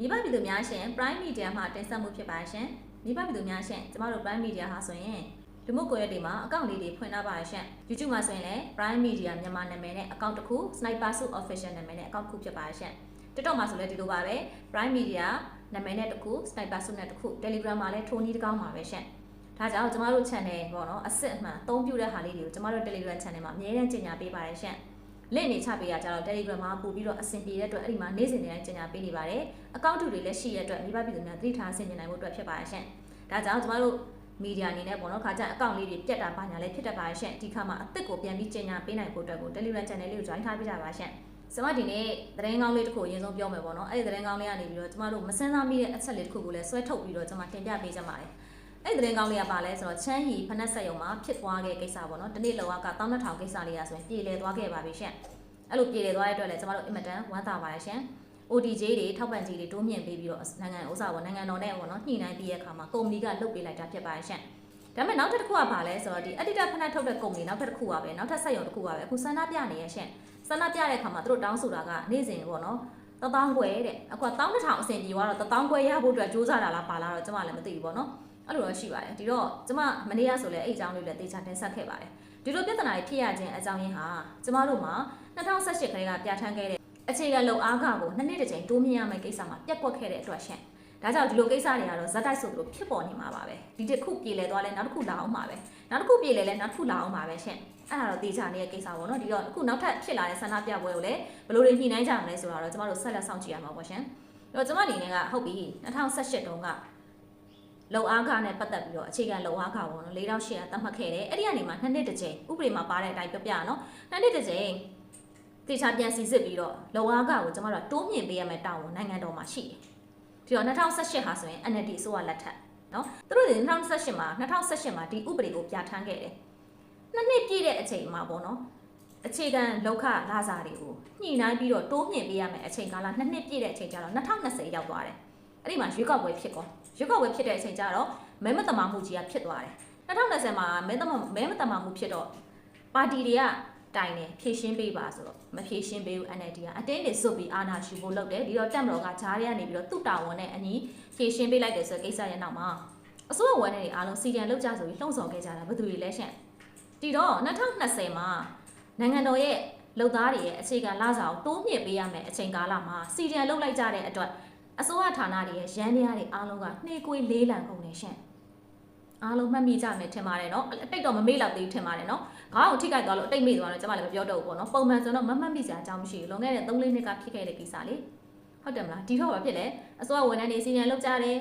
မိဘပြည်သူများရှင် Prime Media မှတင်ဆက်မှုဖြစ်ပါရှင်မိဘပြည်သူများရှင်ကျမတို့ Prime Media ဟာဆိုရင်ဒီမို့ကွယ်တွေမှာအကောင့်လေးတွေဖွင့်ထားပါရှင် YouTube မှာဆိုရင်လည်း Prime Media မြန်မာနာမည်နဲ့အကောင့်တစ်ခု Sniper Suit Official နာမည်နဲ့အကောင့်တစ်ခုဖြစ်ပါရှင် TikTok မှာဆိုလည်းဒီလိုပါပဲ Prime Media နာမည်နဲ့တစ်ခု Sniper Suit နဲ့တစ်ခု Telegram မှာလည်းထိုးနီးတစ်ကောင်းပါပဲရှင်ဒါကြောင့်ကျမတို့ channel ပေါ့နော်အစ်စ်အမှန်အသုံးပြုတဲ့ဟာလေးတွေကိုကျမတို့ Telegram channel မှာအမြဲတမ်းကြေညာပေးပါတယ်ရှင် လင့်နေချပေးရကြတော့ Telegram မှာပို့ပြီးတော့အဆင်ပြေတဲ့အတွက်အဲ့ဒီမှာနေ့စဉ်နေ့တိုင်းကြေညာပေးနေပါတယ်အကောင့်တူတွေလည်းရှိရတဲ့အတွက်မိဘပြည်သူများသတိထားဆင်ခြင်နိုင်ဖို့အတွက်ဖြစ်ပါရဲ့ရှင်ဒါကြောင့်ကျမတို့မီဒီယာအနေနဲ့ပေါ့နော်ခါကျအကောင့်လေးတွေပြတ်တာပါညာလည်းဖြစ်တတ်ပါရဲ့ရှင်ဒီခါမှာအစ်စ်ကိုပြန်ပြီးကြေညာပေးနိုင်ဖို့အတွက်ကို Telegram channel လေးကို join ထားပေးကြပါရှင်စမဒီနေ့သတင်းကောင်းလေးတစ်ခုအရင်ဆုံးပြောမယ်ပေါ့နော်အဲ့ဒီသတင်းကောင်းလေးကနေပြီးတော့ကျမတို့မစမ်းစားမိတဲ့အချက်လေးတစ်ခုကိုလည်းဆွဲထုတ်ပြီးတော့ကျမတင်ပြပေးကြပါတယ် အဲ့ဒီသတင်းကောင်းလေးကပါလဲဆိုတော့ချမ်းရီဖနက်ဆက်ယုံမှာဖြစ်သွားခဲ့ကိစ္စပေါ့နော်ဒီနေ့လောက12000ကိစ္စလေးရဆိုရင်ပြည်လည်သွားခဲ့ပါပြီရှင်အဲ့လိုပြည်လည်သွားတဲ့အတွက်လည်းကျမတို့အင်မတန်ဝမ်းသာပါတယ်ရှင် ODJ တွေထောက်ပံ့ကြေးတွေတိုးမြင့်ပေးပြီးတော့နိုင်ငံဥစားပေါ့နိုင်ငံတော်နဲ့ပေါ့နော်ညှိနှိုင်းပြီးရခါမှာကုမ္ပဏီကလုတ်ပေးလိုက်တာဖြစ်ပါရဲ့ရှင်ဒါပေမဲ့နောက်တစ်ခုကပါလဲဆိုတော့ဒီ editor ဖက်နှက်ထုတ်တဲ့ကုမ္ပဏီနောက်တစ်ခုပါပဲနောက်ထပ်ဆက်ရုံတစ်ခုပါပဲအခုစန္ဒပြနေရဲ့ရှင်စန္ဒပြတဲ့ခါမှာသူတို့တောင်းဆိုတာကနေ့စဉ်ပေါ့နော်တသောင်းခွဲတဲ့အခုတောင်းတစ်ထောင်အဆင်ပြေသွားတော့တသောင်းခွဲရဖို့အတွက်စူးစမ်းတာလားပါလားတော့ကျွန်မလည်းမသိဘူးပေါ့နော် အဲ့လိုတော့ရှိပါတယ်ဒီတော့ကျွန်မမနေ့ကဆိုလဲအဲ့အကြောင်းလေးလည်းတေချာတင်ဆက်ခဲ့ပါတယ်ဒီလိုပြဿနာတွေဖြစ်ရခြင်းအကြောင်းရင်းဟာကျမတို့မှာ2018ခရဲကပြဋ္ဌာန်းခဲ့တဲ့အခြေခံလုံအားခကိုနှစ်နှစ်တစ်ချိန်တိုးမြင့်ရမယ့်ကိစ္စမှာပြက်ကွက်ခဲ့တဲ့အတွက်ရှင်ဒါကြောင့်ဒီလိုကိစ္စတွေကတော့ဇက်တိုက်ဆိုသလိုဖြစ်ပေါ်နေမှာပါပဲဒီတစ်ခုပြေလဲသွားလဲနောက်တစ်ခုလာအောင်ပါပဲနောက်တစ်ခုပြေလဲလဲနောက်တစ်ခုလာအောင်ပါပဲရှင်အဲ့ဒါတော့တေချာနေတဲ့ကိစ္စပေါ့နော်ဒီတော့အခုနောက်ထပ်ဖြစ်လာတဲ့ဆန္ဒပြပွဲကိုလည်းဘယ်လိုတွေညှိနှိုင်းကြမလဲဆိုတာတော့ကျမတို့ဆက်လက်စောင့်ကြည့်ရမှာပေါ့ရှင်အဲ့တော့ကျမအနေနဲ့ကဟုတ်ပြီ2018တုန်းက လုံအားခနဲ့ပတ်သက်ပြီးတော့အခြေခံလုံအားခပေါ့နော်4800သတ်မှတ်ခဲ့တယ်အဲ့ဒီကနေမှနှစ်နှစ်တစ်ချိန်ဥပဒေမှာပါတဲ့အတိုင်းပြပြနော်နှစ်နှစ်တစ်ချိန်တေချာပြန်စီစစ်ပြီးတော့လုံအားခကိုကျမတို့တိုးမြင့်ပေးရမယ့်တာဝန်နိုင်ငံတော်မှာရှိတယ်ဒီတော့2018ဟာဆိုရင် NLD အစိုးရလက်ထက်နော်သူတို့တွေ2018မှာ2018မှာဒီဥပဒေကိုပြဋ္ဌာန်းခဲ့တယ်နှစ်နှစ်ပြည့်တဲ့အချိန်မှာပေါ့နော်အခြေခံလောက်ခလာစားတွေကိုညှိနှိုင်းပြီးတော့တိုးမြင့်ပေးရမယ်အချိန်ကာလနှစ်နှစ်ပြည့်တဲ့အချိန်ကျတော့2020ရောက်သွားတယ် အဲ့ဒီမှာရွေးကောက်ပွဲဖြစ်ကောရွေးကောက်ပွဲဖြစ်တဲ့အချိန်ကျတော့မဲမတမာမှုကြီးကဖြစ်သွားတယ်2020မှာမဲတမမဲမတမာမှုဖြစ်တော့ပါတီတွေကတိုင်တယ်ဖြည့်ရှင်းပေးပါဆိုတော့မဖြည့်ရှင်းပေးဘူး NLD ကအတင်းနေစွတ်ပြီးအာဏာရှိဖို့လုပ်တယ်ဒီတော့တက်မတော်ကဂျားတွေကနေပြီးတော့သူ့တာဝန်နဲ့အညီဖြည့်ရှင်းပေးလိုက်တယ်ဆိုတဲ့ကိစ္စရဲ့နောက်မှာအစိုးရဝန်ထမ်းတွေအားလုံးစီကံလောက်ကြဆိုပြီးလှုံ့ဆော်ခဲ့ကြတာဘယ်သူတွေလဲရှင့်ဒီတော့2020မှာနိုင်ငံတော်ရဲ့လုံသားတွေရဲ့အခြေခံလစာကိုတိုးမြင့်ပေးရမယ်အချိန်ကာလမှာစီကံလောက်လိုက်ကြတဲ့အတွက် အစိုးရဌာနတွေရဲ့ရန်တရားတွေအားလုံးကနှေးကွေးလေးလံကုန်နေရှင့်အားလုံးမှတ်မိကြမယ်ထင်ပါတယ်နော်အတိတ်တော့မမေ့တော့သေးဘူးထင်ပါတယ်နော်ခေါင်းကိုထိခိုက်သွားလို့အတိတ်မေ့သွားတော့ကျွန်မလည်းမပြောတော့ဘူးပေါ့နော်ပုံမှန်ဆိုတော့မမှတ်မိစရာအကြောင်းမရှိဘူးလွန်ခဲ့တဲ့3-4နှစ်ကဖြစ်ခဲ့တဲ့ကိစ္စလေဟုတ်တယ်မလားဒီတော့ဘာဖြစ်လဲအစိုးရဝန်ထမ်းတွေစီရင်လောက်ကြတယ်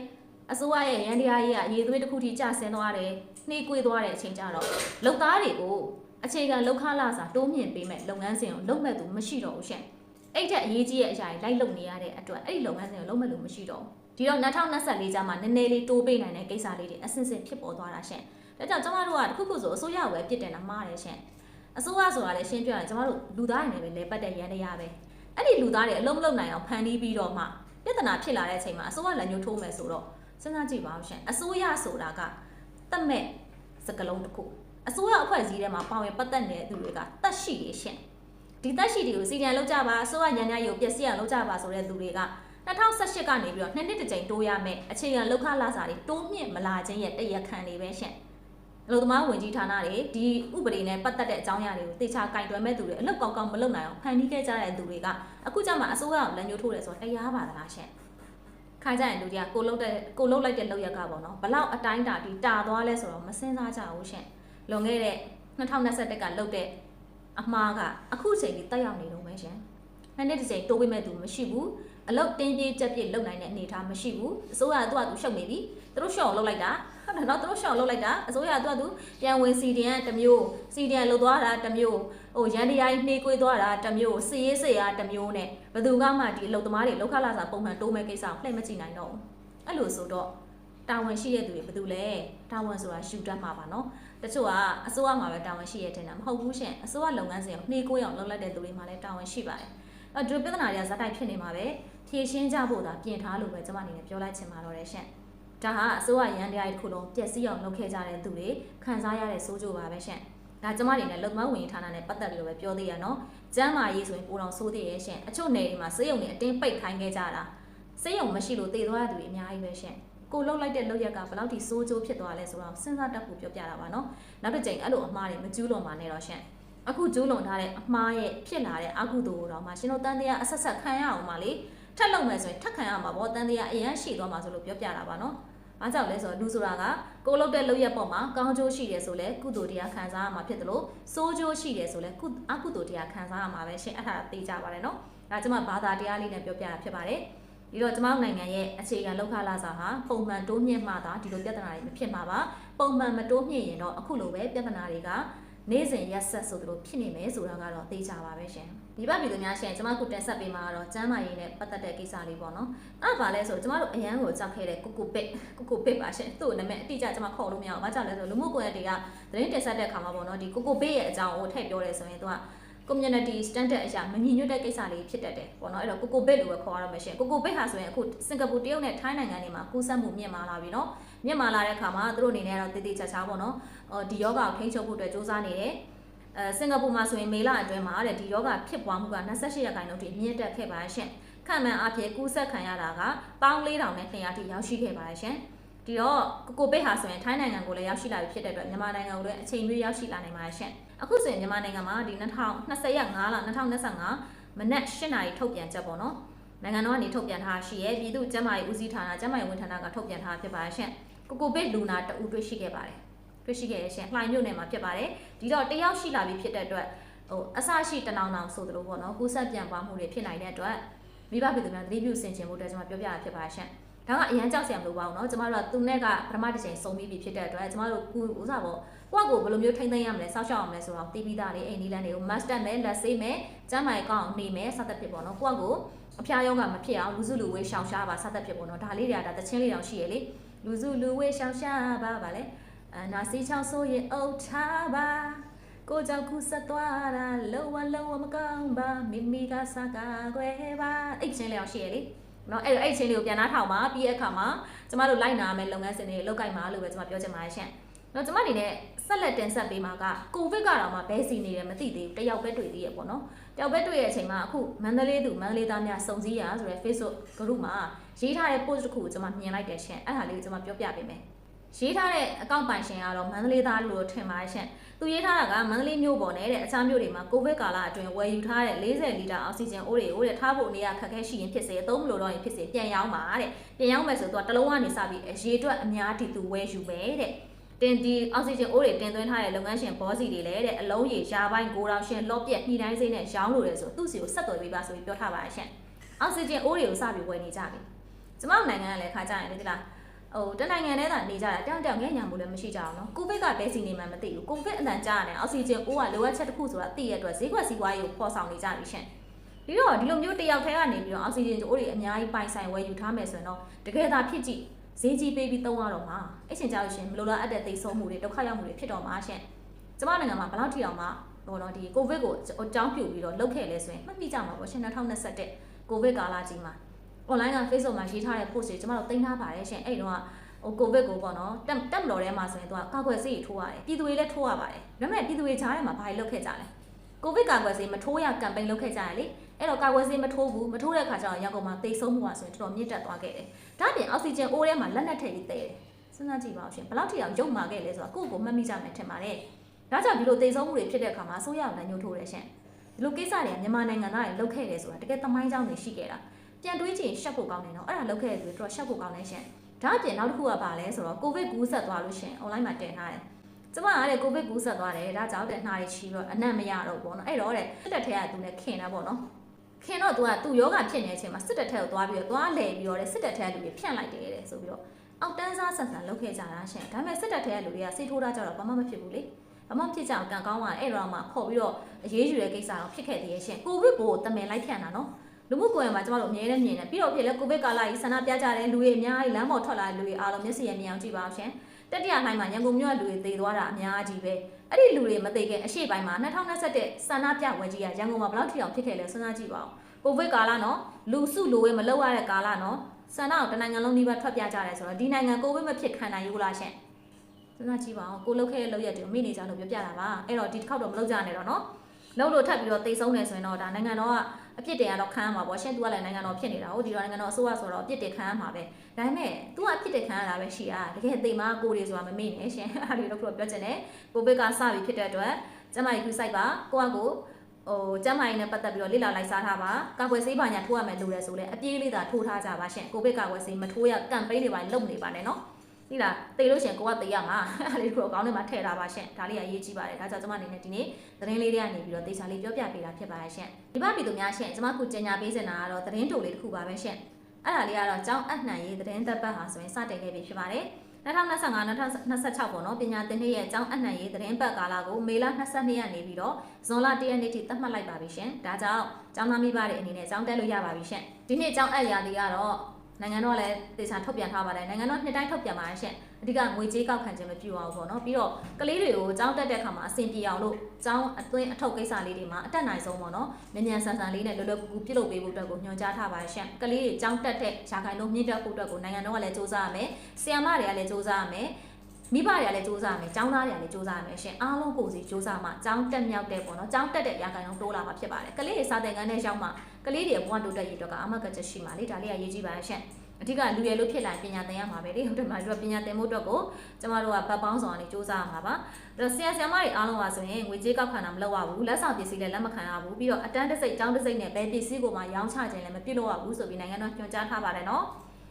အစိုးရရဲ့ရန်တရားကြီးကအရေးသွေးတစ်ခုထိကျဆင်းသွားတယ်နှေးကွေးသွားတဲ့အချိန်ကျတော့လုံသားတွေကိုအခြေခံလောက်ခလာစာတိုးမြင့်ပေးမဲ့လုပ်ငန်းစဉ်ကိုလုပ်မဲ့သူမရှိတော့ဘူးရှင့် အဲ့တဲ့အရေးကြီးတဲ့အရာတွေလိုက်လုပ်နေရတဲ့အတွက်အဲ့ဒီလုပ်ငန်းစဉ်ကိုလုပ်မဲ့လူမရှိတော့ဘူးဒီတော့2024ကျမှနည်းနည်းလေးတိုးပေးနိုင်တဲ့ကိစ္စလေးတွေအဆင့်ဆင့်ဖြစ်ပေါ်သွားတာရှင့်ဒါကြောင့်ကျမတို့ကတစ်ခုခုဆိုအစိုးရဝယ်ပြစ်တယ်လားမှားတယ်ရှင့်အစိုးရဆိုတာလည်းရှင်းပြရတယ်ကျမတို့လူသားတွေနဲ့ပဲလဲပတ်တဲ့ရန်တရားပဲအဲ့ဒီလူသားတွေအလုံးမလုံးနိုင်အောင်ဖန်တီးပြီးတော့မှပြဿနာဖြစ်လာတဲ့အချိန်မှာအစိုးရလက်ညှိုးထိုးမယ်ဆိုတော့စဉ်းစားကြည့်ပါဦးရှင်အစိုးရဆိုတာကတတ်မဲ့စကလုံးတစ်ခုအစိုးရအဖွဲ့အစည်းထဲမှာပါဝင်ပတ်သက်နေတဲ့သူတွေကတတ်ရှိနေရှင် ဒီတက်ရှိတွေကိုစီတန်လောက်ကြပါအစိုးရညံ့ညံ့ရုပ်ပျက်စီးအောင်လောက်ကြပါဆိုတဲ့သူတွေက2018ကနေပြီးတော့နှစ်နှစ်တစ်ကြိမ်တိုးရမယ်အခြေခံလောက်ခလာစာတွေတိုးမြင့်မလာခြင်းရဲ့တရခံတွေပဲရှင်အလုပ်သမားဝင်ကြီးဌာနတွေဒီဥပဒေနဲ့ပတ်သက်တဲ့အကြောင်းအရာတွေကိုတေချာကင်တွယ်မဲ့သူတွေအလုပ်ကောင်းကောင်းမလုပ်နိုင်အောင်ဖန်တီးခဲ့ကြတဲ့သူတွေကအခုကျမှအစိုးရကိုလက်ညှိုးထိုးတယ်ဆိုတော့တရားပါသလားရှင်ခိုင်းကြရင်လူတွေကကိုလုတ်တဲ့ကိုလုတ်လိုက်တဲ့လောက်ရကပေါ့နော်ဘလောက်အတိုင်းတာဒီတာသွားလဲဆိုတော့မစင်စားကြဘူးရှင်လွန်ခဲ့တဲ့2021ကလုတ်တဲ့ အမှားကအခုချိန်ကြီးတက်ရောက်နေတော့ပဲရှင်နှစ်နှစ်တစ်ချိန်တိုးပေးမဲ့သူမရှိဘူးအလုတ်တင်းပြေးကြက်ပြစ်လုတ်နိုင်တဲ့အနေအထားမရှိဘူးအစိုးရကသူ့အတူရှုပ်နေပြီသူတို့ရှော့အောင်လုတ်လိုက်တာဟုတ်တယ်နော်သူတို့ရှော့လုတ်လိုက်တာအစိုးရကသူ့အတူပြန်ဝင်စီဒီယန်တစ်မျိုးစီဒီယန်လုတ်သွားတာတစ်မျိုးဟိုရန်တရားကြီးနှေးကွေးသွားတာတစ်မျိုးစီရေးစေရတစ်မျိုးနဲ့ဘယ်သူကမှဒီအလုတ်သမားတွေလောက်ခလာစာပုံမှန်တိုးမဲ့ကိစ္စကိုလှည့်မကြည့်နိုင်တော့ဘူးအဲ့လိုဆိုတော့ တာဝန်ရှိတဲ့သူတွေဘယ်သူလဲတာဝန်ဆိုတာရှူတတ်မှာပါနော်တချို့ကအစိုးရမှာပဲတာဝန်ရှိရတဲ့တာမဟုတ်ဘူးရှင်အစိုးရလုပ်ငန်းစဉ်ကိုနှေးကွေးအောင်လုပ်လိုက်တဲ့သူတွေမှာလည်းတာဝန်ရှိပါတယ်အဲ့ဒီပြဿနာတွေကဇာတ်တိုက်ဖြစ်နေမှာပဲဖြေရှင်းကြဖို့သာပြင်ထားလို့ပဲကျွန်မအနေနဲ့ပြောလိုက်ချင်ပါတော့တယ်ရှင်ဒါဟာအစိုးရရန်တရားတစ်ခုလုံးပျက်စီးအောင်လုပ်ခဲ့ကြတဲ့သူတွေခံစားရတဲ့စိုးကြိုးပါပဲရှင်ဒါကျမတွေနဲ့လုံမဝင်ဌာနနဲ့ပတ်သက်လို့ပဲပြောသေးရနော်ကျမ်းမာရေးဆိုရင်ပိုတော့စိုးသေးရဲ့ရှင်အချို့နယ်တွေမှာစေးရုံတွေအတင်းပိတ်ခိုင်းခဲ့ကြတာစိတ်ယုံမရှိလို့တည်သွားတဲ့သူတွေအများကြီးပဲရှင် ကိုလှုပ်လိုက်တဲ့လှုပ်ရက်ကဘယ်လောက်ထိစိုးကျိုးဖြစ်သွားလဲဆိုတော့စဉ်းစားတတ်ဖို့ပြောပြတာပါနော်နောက်တစ်ချိန်အဲ့လိုအမှားတွေမကျူးလွန်ပါနဲ့တော့ရှင်အခုကျူးလွန်ထားတဲ့အမှားရဲ့ဖြစ်လာတဲ့အကုသိုလ်ကိုတော့မှရှင်တို့တန်တရားအဆက်ဆက်ခံရအောင်ပါလေထက်လုံမယ်ဆိုရင်ထက်ခံရမှာပေါ့တန်တရားအရန်ရှိသွားမှာဆိုလို့ပြောပြတာပါနော်အားကြောင့်လဲဆိုတော့လူဆိုတာကကိုလုတ်တဲ့လုပ်ရက်ပေါ်မှာကောင်းကျိုးရှိတယ်ဆိုလဲကုသိုလ်တရားခံစားရမှာဖြစ်တယ်လို့စိုးကျိုးရှိတယ်ဆိုလဲကုအကုသိုလ်တရားခံစားရမှာပဲရှင်အဲ့ဒါသိကြပါတယ်နော်ဒါကျမဘာသာတရားလေးနဲ့ပြောပြတာဖြစ်ပါတယ် ဒီတော့ကျမတို့နိုင်ငံရဲ့အခြေခံလောက်ခလာစာဟာပုံမှန်တိုးမြင့်မှသာဒီလိုပြဿနာတွေမဖြစ်မှာပါပုံမှန်မတိုးမြင့်ရင်တော့အခုလိုပဲပြဿနာတွေကနေ့စဉ်ရက်ဆက်ဆိုသလိုဖြစ်နေမယ်ဆိုတာကတော့သိကြပါပဲရှင်ဒီဘက်ပြည်သူများရှင်ကျမခုတင်ဆက်ပေးမှာကတော့ကျမ်းမာရေးနဲ့ပတ်သက်တဲ့ကိစ္စလေးပေါ့နော်အဲ့ဒါဘာလဲဆိုကျမတို့အရန်ကိုကြောက်ခဲ့တဲ့ကုကုပစ်ကုကုပစ်ပါရှင်သူ့နာမည်အတိအကျကျမခေါ်လို့မရအောင်ဘာကြောင့်လဲဆိုလူမှုကွန်ရက်တွေကသတင်းတင်ဆက်တဲ့ခါမှာပေါ့နော်ဒီကုကုပစ်ရဲ့အကြောင်းကိုထည့်ပြောတယ်ဆိုရင်သူက community standard အရာမညီညွတ်တဲ့ကိစ္စလေးဖြစ်တတ်တယ်ပေါ့နော်အဲ့တော့ကိုကိုဘစ်လို့ပဲခေါ်ရတော့မယ်ရှင်ကိုကိုဘစ်ဟာဆိုရင်အခုစင်ကာပူတရုတ်နဲ့ထိုင်းနိုင်ငံတွေမှာကူးစက်မှုမြင့်မာလာပြီနော်မြင့်မာလာတဲ့အခါမှာသူတို့အနေနဲ့ကတော့တည်တည်ချာချာပေါ့နော်အော်ဒီယောဂကိုထိန်းချုပ်ဖို့အတွက်စ조사နေတယ်အဲစင်ကာပူမှာဆိုရင်မေလအတွင်းမှာတဲ့ဒီယောဂဖြစ်ပွားမှုက28ရာခိုင်နှုန်းထိမြင့်တက်ခဲ့ပါရှင်ခံမှန်အဖြစ်ကူးစက်ခံရတာကပေါင်း4000နဲ့200ထိရောက်ရှိခဲ့ပါရှင်ဒီတော့ကိုကိုဘစ်ဟာဆိုရင်ထိုင်းနိုင်ငံကိုလည်းရောက်ရှိလာပြီဖြစ်တဲ့အတွက်မြန်မာနိုင်ငံကိုလည်းအချိန်မီရောက်ရှိလာနိုင်ပါရှင် အခုဆိုရင်မြန်မာနိုင်ငံမှာဒီ2020ရက်5လ2025မနက်8နာရီထုတ်ပြန်ချက်ပေါ့နော်နိုင်ငံတော်ကနေထုတ်ပြန်ထားရှိရဲ့ပြည်သူ့ကျန်းမာရေးဦးစီးဌာနကျန်းမာရေးဝန်ထမ်းကထုတ်ပြန်ထားဖြစ်ပါရှင်ကိုကိုဘစ်လူနာတဦးတွေ့ရှိခဲ့ပါတယ်တွေ့ရှိခဲ့ရရှင်လှိုင်မြို့နယ်မှာဖြစ်ပါတယ်ဒီတော့တယောက်ရှိလာပြီဖြစ်တဲ့အတွက်ဟိုအဆရှိတနောင်နောင်ဆိုသလိုပေါ့နော်ကူးဆက်ပြန်ပွားမှုတွေဖြစ်နိုင်တဲ့အတွက်မိဘပြည်သူများသတိပြုဆင်ခြင်ဖို့အတွက်ကျွန်မပြောပြရဖြစ်ပါရှင် ဒါကအရန်ကြောက်စရာမလိုပါဘူးเนาะကျမတို့ကသူနဲ့ကပထမတစ်ချိန်စုံပြီးပြီဖြစ်တဲ့အတွက်ကျမတို့ကူဥစားပေါ့ကိုယ့်ကိုဘယ်လိုမျိုးထိမ့်သိမ်းရမလဲစောင့်ရှောက်ရမလဲဆိုတော့တီးပြီးသားလေးအိမ်နီးလန်းတွေကို master မယ်လက်ဆေးမယ်ကျမ်းမာရေးကောင်းအောင်နေမယ်စသဖြင့်ပေါ့နော်ကိုယ့်ကိုအဖျားယောဂမဖြစ်အောင်လူစုလူဝေးရှောင်ရှားပါစသဖြင့်ပေါ့နော်ဒါလေးတွေကဒါတချင်းလေးတောင်ရှိရလေလူစုလူဝေးရှောင်ရှားပါဗာလေအနာစီချောင်းဆိုရင်အုတ်ထားပါကိုကြောင့်ခုဆက်သွားတာလောဝလောဝမကောင်းပါမိမိကစကားခွဲပါအဲ့ချင်းလေးအောင်ရှိရလေ နော်အဲ့အဲ့ချင်းလေးကိုပြန်နှားထောင်ပါပြီးတဲ့အခါမှာကျမတို့လိုက်နာမယ်လုပ်ငန်းစဉ်တွေလုပ်ကြိုက်မှာလို့ပဲကျမပြောချင်ပါတယ်ရှင်နော်ကျမအနေနဲ့ဆက်လက်တင်ဆက်ပေးမှာကကိုဗစ်ကတော့မှဘဲစီနေတယ်မသိသေးဘူးတယောက်ပဲတွေ့သေးရပေါ့နော်တယောက်ပဲတွေ့ရတဲ့အချိန်မှာအခုမန္တလေးသူမန္တလေးသားများစုံစည်းရဆိုတဲ့ Facebook group မှာရေးထားတဲ့ post တစ်ခုကိုကျမမြင်လိုက်တယ်ရှင်အဲ့ဒါလေးကိုကျမပြောပြပေးမယ် ရေးထားတဲ့အကောင့်ပိုင်ရှင်ကတော့မန္တလေးသားလို့ထင်ပါတယ်ရှင်သူရေးထားတာကမန္တလေးမြို့ပေါ်နဲ့တဲ့အခြားမြို့တွေမှာကိုဗစ်ကာလအတွင်းဝယ်ယူထားတဲ့40လီတာအောက်ဆီဂျင်အိုးတွေကိုတဲ့ထားဖို့နေရာခက်ခဲရှိရင်ဖြစ်စေအသုံးမလိုတော့ရင်ဖြစ်စေပြန်ရောင်းပါတဲ့ပြန်ရောင်းမယ်ဆိုတော့တလုံးကနေစပြီးအရေးအတွက်အများတီသူဝယ်ယူပဲတဲ့တင်ဒီအောက်ဆီဂျင်အိုးတွေတင်သွင်းထားတဲ့လုပ်ငန်းရှင်ဘောစီတွေလည်းတဲ့အလုံးရေရာပိုင်းကိုတောင်ရှင်လော့ပြက်နှီးတိုင်းစိမ့်နဲ့ရောင်းလို့တယ်ဆိုသူ့စီကိုဆက်သွယ်ပေးပါဆိုပြီးပြောထားပါရှင်အောက်ဆီဂျင်အိုးတွေကိုစပြီးဝယ်နေကြပြီကျမတို့နိုင်ငံကလည်းခါကြရင်ဒီလား ဟိုတနိုင်ငံထဲသာနေကြတာတောင်တောင်ငဲ့ညာမှုလည်းမရှိကြအောင်နော်ကိုဗစ်ကဘယ်စီနေမှမသိဘူးကိုဗစ်အတန်ကြားရတယ်အောက်ဆီဂျင်အိုးကလိုအပ်ချက်တစ်ခုဆိုတာသိရတဲ့အတွက်ဈေးကွက်စီးပွားရေးကိုပေါ်ဆောင်နေကြပြီရှင်ဒီတော့ဒီလိုမျိုးတယောက်တည်းကနေပြီးတော့အောက်ဆီဂျင်အိုးတွေအများကြီးပိုင်ဆိုင်ဝယ်ယူထားမယ်ဆိုရင်တော့တကယ်သာဖြစ်ကြည့်ဈေးကြီးပေးပြီးသုံးရတော့မှာအဲ့ချိန်ကြလို့ရှင်မလိုလားအပ်တဲ့သိဆုံးမှုတွေဒုက္ခရောက်မှုတွေဖြစ်တော့မှာရှင်ကျမနိုင်ငံမှာဘယ်လောက်ထိအောင်မှဟိုတော့ဒီကိုဗစ်ကိုအကြောင်းပြုပြီးတော့လုတ်ခဲ့လဲဆိုရင်မှတ်မိကြမှာပေါ့ရှင်2021ကိုဗစ်ကာလကြီးမှာ online က Facebook မှာရေးထားတဲ့ post တွေကျမတို့တင်ထားပါတယ်ရှင်အဲ့တော့ဟိုကိုဗစ်ကိုပေါ့နော်တက်တက်မတော်ထဲမှာဆိုရင်သူကကာကွယ်ဆေးထိုးရတယ်ပြည်သူတွေလည်းထိုးရပါတယ်ဒါပေမဲ့ပြည်သူတွေကြားထဲမှာဘာတွေလုပ်ခဲ့ကြလဲကိုဗစ်ကာကွယ်ဆေးမထိုးရကမ်ပိန်းလုပ်ခဲ့ကြရလေအဲ့တော့ကာကွယ်ဆေးမထိုးဘူးမထိုးတဲ့အခါကျတော့ရန်ကုန်မှာတိတ်ဆုံးမှုပါဆိုရင်တော်တော်မြင့်တက်သွားခဲ့တယ်ဒါပြင်အောက်ဆီဂျင်အိုးထဲမှာလက်နက်ထည့်ပြီးတဲတယ်စဉ်းစားကြည့်ပါဦးရှင်ဘယ်လောက်ထိအောင်ရုပ်မာခဲ့လဲဆိုတော့ကိုယ့်ကိုမှတ်မိကြမယ်ထင်ပါတယ်ဒါကြောင့်ဒီလိုတိတ်ဆုံးမှုတွေဖြစ်တဲ့အခါမှာအစိုးရကလည်းညှို့ထိုးတယ်ရှင်ဒီလိုကိစ္စတွေကမြန်မာနိုင်ငံသားတွေလုပ်ခဲ့တယ်ဆိုတာတကယ်သမိုင်းကြောင်းတွေရှိခဲ့တာ ပြန်တွေးကြည့်ရှက်ဖို့ကောင်းတယ်နော်အဲ့ဒါလုပ်ခဲ့တဲ့သူတွေတော့ရှက်ဖို့ကောင်းတယ်ရှင်ဒါအပြင်နောက်တစ်ခုကပါလဲဆိုတော့ကိုဗစ်ကူးဆက်သွားလို့ရှင် online မှာတင်ထားတယ်ကျမကလည်းကိုဗစ်ကူးဆက်သွားတယ်ဒါကြောင့်တဲ့နှာတွေချီတော့အနံ့မရတော့ဘောနော်အဲ့တော့တဲ့စစ်တပ်ထဲကသူနဲ့ခင်တာပေါ့နော်ခင်တော့သူကသူ့ယောဂဖြစ်နေတဲ့အချိန်မှာစစ်တပ်ထဲကိုသွားပြီးတော့သွားလဲပြီးတော့တဲ့စစ်တပ်ထဲကလူတွေဖြန့်လိုက်တယ်တဲ့ဆိုပြီးတော့အောက်တန်းစားဆန်ဆန်လုပ်ခဲ့ကြတာရှင်ဒါပေမဲ့စစ်တပ်ထဲကလူတွေကစိတ်ထိုးတာကြတော့ဘာမှမဖြစ်ဘူးလေဘာမှဖြစ်ကြအောင်ကံကောင်းသွားတယ်အဲ့တော့မှခေါ်ပြီးတော့အရေးယူတဲ့ကိစ္စတော့ဖြစ်ခဲ့သေးရဲ့ရှင်ကိုဗစ်ကိုတမင်လိုက်ဖြန့်တာနော် လူမှုကွန်ရက်မှာကျမတို့အမြဲတမ်းမြင်တယ်ပြီးတော့ဖြစ်လဲကိုဗစ်ကာလကြီးဆန္ဒပြကြတဲ့လူတွေအများကြီးလမ်းပေါ်ထွက်လာတဲ့လူတွေအားလုံးမျက်စိရမြင်အောင်ကြည့်ပါအောင်ရှင်တတိယလှိုင်းမှာရန်ကုန်မြို့ကလူတွေသေသွားတာအများကြီးပဲအဲ့ဒီလူတွေမသိခင်အရှိပိုင်းမှာ2021ဆန္ဒပြဝယ်ကြီးကရန်ကုန်မှာဘယ်လောက်ထိအောင်ဖြစ်ခဲ့လဲစဉ်းစားကြည့်ပါဦးကိုဗစ်ကာလနော်လူစုလူဝေးမလောက်ရတဲ့ကာလနော်ဆန္ဒကိုတနိုင်ငံလုံးနှိပါထွက်ပြကြတယ်ဆိုတော့ဒီနိုင်ငံကိုဗစ်မဖြစ်ခံနိုင်ဘူးလားရှင်စဉ်းစားကြည့်ပါဦးကိုလုတ်ခဲ့တဲ့လောက်ရက်တွေကိုမိနေကြလို့ပြောပြတာပါအဲ့တော့ဒီတစ်ခေါက်တော့မလုပ်ကြနဲ့တော့နော်လုံးလို့ထပ်ပြီးတော့တိတ်ဆုံးနေဆိုရင်တော့ဒါနိုင်ငံတော်က အပြစ်တင်ကတော့ခံရမှာပေါ့ရှင် तू ကလည်းနိုင်ငံတော်ဖြစ်နေတာဟုတ်ဒီတော့နိုင်ငံတော်အစိုးရဆိုတော့အပြစ်တင်ခံရမှာပဲဒါပေမဲ့ तू ကအပြစ်တင်ခံရတာပဲရှိတာတကယ်သိမာကိုတွေဆိုတာမမေ့နဲ့ရှင်အဲ့ဒါလေးတော့ခုပြောချင်တယ်ကိုဗစ်ကစပြီဖြစ်တဲ့အတွက်ကျမကြီးကူစိုက်ပါကိုကကိုဟိုကျမကြီးနဲ့ပတ်သက်ပြီးတော့လေ့လာလိုက်စားထားပါကာကွယ်ဆေးပါညာထိုးရမယ်လို့လဲဆိုလဲအပြေးလေးသာထိုးထားကြပါရှင်ကိုဗစ်ကာကွယ်ဆေးမထိုးရကမ်ပိန်းတွေပါလုပ်နေပါနဲ့နော် ဒီလားသိလို့ရှင်ကိုကသိရမှာအဲ့လေးကိုအကောင်းထဲမှာထည့်ထားပါရှင်ဒါလေးကအရေးကြီးပါတယ်ဒါကြောင့်ကျမအနေနဲ့ဒီနေ့သတင်းလေးတွေကနေပြီးတော့သေချာလေးပြောပြပေးတာဖြစ်ပါတယ်ရှင်ဒီပါပြည်သူများရှင်ကျမခုကြညာပေးစင်တာကတော့သတင်းတိုလေးတစ်ခုပါပဲရှင်အဲ့ဒါလေးကတော့ကျောင်းအနှံရေးသတင်းသက်ပတ်ဟာဆိုရင်စတင်ခဲ့ပြီဖြစ်ပါတယ်2025-2026ပေါ့နော်ပညာသင်နှစ်ရဲ့ကျောင်းအနှံရေးသတင်းပတ်ကာလကိုမေလ22ရက်နေပြီးတော့ဇွန်လ1ရက်နေ့ထိသတ်မှတ်လိုက်ပါပြီရှင်ဒါကြောင့်ကျောင်းသားမိဘတွေအနေနဲ့ကျောင်းတက်လို့ရပါပြီရှင်ဒီနေ့ကျောင်းအပ်ရာတွေကတော့ နိုင်ငံတော်ကလည်းတေချာထုတ်ပြန်ထားပါတယ်နိုင်ငံတော်နှစ်တိုင်းထုတ်ပြန်ပါတယ်ရှင်အဓိကငွေကြေးကောက်ခံခြင်းမပြုအောင်ပေါ့နော်ပြီးတော့ကလေးတွေကိုကျောင်းတက်တဲ့အခါမှာအဆင်ပြေအောင်လို့ကျောင်းအသွင်းအထုတ်ကိစ္စလေးတွေမှာအတက်နိုင်ဆုံးပေါ့နော်မြန်မြန်ဆန်ဆန်လေးနဲ့လွယ်လွယ်ကူကူပြုလုပ်ပေးဖို့အတွက်ကိုညွှန်ကြားထားပါတယ်ရှင်ကလေးတွေကျောင်းတက်တဲ့ရှာခိုင်လုံးမြင့်တက်ဖို့အတွက်ကိုနိုင်ငံတော်ကလည်းစ조사ရမယ်ဆီယမတွေကလည်းစ조사ရမယ် မိဘတွေကလည်းစူးစမ်းမယ်။ကျောင်းသားတွေကလည်းစူးစမ်းမယ်ရှင်။အားလုံးကိုယ်စီစူးစမ်းမှကျောင်းတက်မြောက်တဲ့ပေါ့နော်။ကျောင်းတက်တဲ့ရာခိုင်နှုန်းတိုးလာမှာဖြစ်ပါတယ်။ကလေးတွေစာသင်ခန်းထဲရောက်မှကလေးတွေဘဝတိုးတက်ရေးအတွက်ကအမကချက်ရှိမှလေဒါလေးကရေးကြည့်ပါရဲ့ရှင်။အဓိကလူရည်လို့ဖြစ်လာပညာသင်ရမှာပဲလေဟုတ်တယ်မလားတို့ကပညာသင်ဖို့အတွက်ကိုကျမတို့ကဗတ်ပေါင်းဆောင်အနေစူးစမ်းရမှာပါအဲ့တော့ဆရာဆရာမတွေအားလုံးပါဆိုရင်ငွေကြေးကောက်ခံတာမလုပ်ရဘူးလက်ဆောင်ပစ္စည်းလည်းလက်မခံရဘူးပြီးတော့အတန်းတစ်စိတ်ကျောင်းတစ်စိတ်နဲ့ဘယ်ပစ္စည်းကိုမှရောင်းချခြင်းလည်းမပြုလုပ်ရဘူးဆိုပြီးနိုင်ငံတော်ညွှန်ကြားထားပါတယ်နော်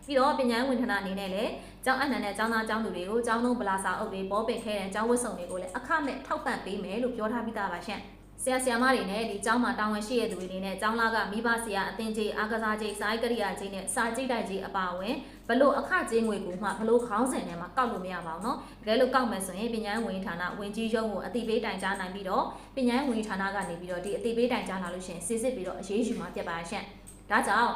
ပြီးတော့ပညာရေးဝန်ထမ်းအနေနဲ့လည်းကျောင်းအနှံနဲ့ကျောင်းသားကျောင်းသူတွေကိုကျောင်းလုံးဗလာစာအုပ်တွေဘောပင်ခဲတဲ့ကျောင်းဝတ်စုံတွေကိုလည်းအခမဲ့ထောက်ပံ့ပေးမယ်လို့ပြောထားပြီးသားပါရှင့်ဆရာဆရာမတွေနဲ့ဒီကျောင်းမှာတာဝန်ရှိတဲ့သူတွေနေနဲ့ကျောင်းလာကမိဘဆရာအသင်ကြီးအားကစားကြီးစာရေးကရိယာကြီးနဲ့စာကြည့်တိုက်ကြီးအပါအဝင်ဘလို့အခကြေးငွေကိုမှဘလို့ခေါင်းစဉ်ထဲမှာကောက်လို့မရပါဘူးเนาะတကယ်လို့ကောက်မယ်ဆိုရင်ပညာရေးဝန်ကြီးဌာနဝင်ကြီးရုံးကိုအတိပေးတိုင်ကြားနိုင်ပြီးတော့ပညာရေးဝန်ကြီးဌာနကနေပြီးတော့ဒီအတိပေးတိုင်ကြားလာလို့ရှိရင်စစ်စစ်ပြီးတော့အရေးယူမှာဖြစ်ပါရှင့်ဒါကြောင့်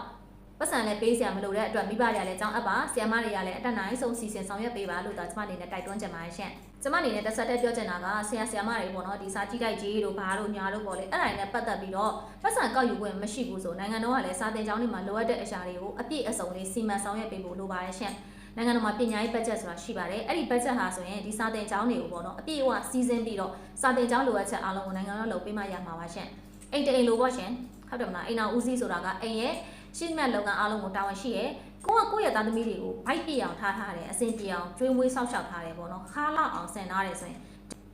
ပတ်စံလည်းပေးစရာမလိုတဲ့အတွက်မိဘတွေကလည်းကြောင်းအပ်ပါဆရာမတွေကလည်းအတက်နိုင်ဆုံးစီစဉ်ဆောင်ရွက်ပေးပါလို့ဒါကျမအနေနဲ့တိုက်တွန်းချင်ပါတယ်ရှင့်ကျမအနေနဲ့တက်ဆက်တက်ပြောချင်တာကဆရာဆရာမတွေပေါ့နော်ဒီစာကြည့်တိုက်ကြီးတို့ဘာတို့ညာတို့ပေါ့လေအဲ့ဒါတွေနဲ့ပတ်သက်ပြီးတော့ပတ်စံကောက်ယူခွင့်မရှိဘူးဆိုနိုင်ငံတော်ကလည်းစာသင်ကျောင်းတွေမှာလိုအပ်တဲ့အရာတွေကိုအပြည့်အစုံလေးစီမံဆောင်ရွက်ပေးဖို့လိုပါတယ်ရှင့်နိုင်ငံတော်မှာပညာရေးဘတ်ဂျက်ဆိုတာရှိပါတယ်အဲ့ဒီဘတ်ဂျက်ဟာဆိုရင်ဒီစာသင်ကျောင်းတွေကိုပေါ့နော်အပြည့်အဝစီစဉ်ပြီးတော့စာသင်ကျောင်းလိုအပ်ချက်အားလုံးကိုနိုင်ငံတော်လုပ်ပေးမှရမှာပါရှင့်အိမ်တအိမ်လိုပေါ့ရှင်ဟုတ်တယ်မလားအိမ်တော်ဦးစီးဆိုတာကအိမ်ရဲ့ ရှင်းမဲ့လုပ်ငန်းအားလုံးကိုတာဝန်ရှိရဲကိုကကိုယ့်ရဲ့သားသမီးတွေကိုဘိုက်ပြအောင်ထားထားတယ်အဆင်ပြေအောင်ကျွေးမွေးဆောက်ရှောက်ထားတယ်ပေါ့နော်ခါလောက်အောင်ဆင်ထားတယ်ဆိုရင်